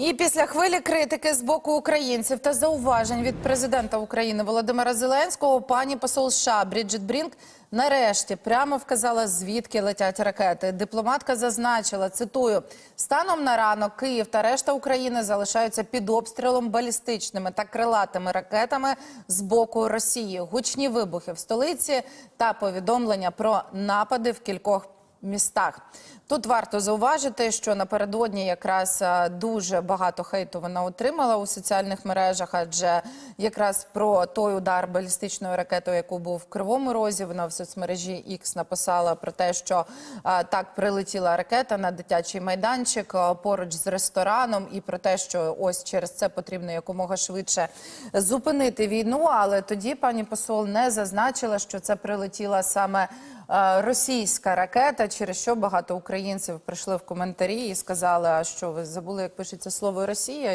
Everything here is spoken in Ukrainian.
І після хвилі критики з боку українців та зауважень від президента України Володимира Зеленського пані посол США Бріджит Брінк нарешті прямо вказала, звідки летять ракети. Дипломатка зазначила, цитую, станом на ранок Київ та решта України залишаються під обстрілом балістичними та крилатими ракетами з боку Росії. Гучні вибухи в столиці та повідомлення про напади в кількох містах. Тут варто зауважити, що напередодні якраз е, дуже багато хейту вона отримала у соціальних мережах, адже якраз про той удар балістичною ракетою, яку був в Кривому Розі, вона в соцмережі X написала про те, що е, так прилетіла ракета на дитячий майданчик е, поруч з рестораном, і про те, що ось через це потрібно якомога швидше зупинити війну. Але тоді пані посол не зазначила, що це прилетіла саме російська ракета, через що багато українців прийшли в коментарі і сказали, а що ви забули, як пишеться слово Росія.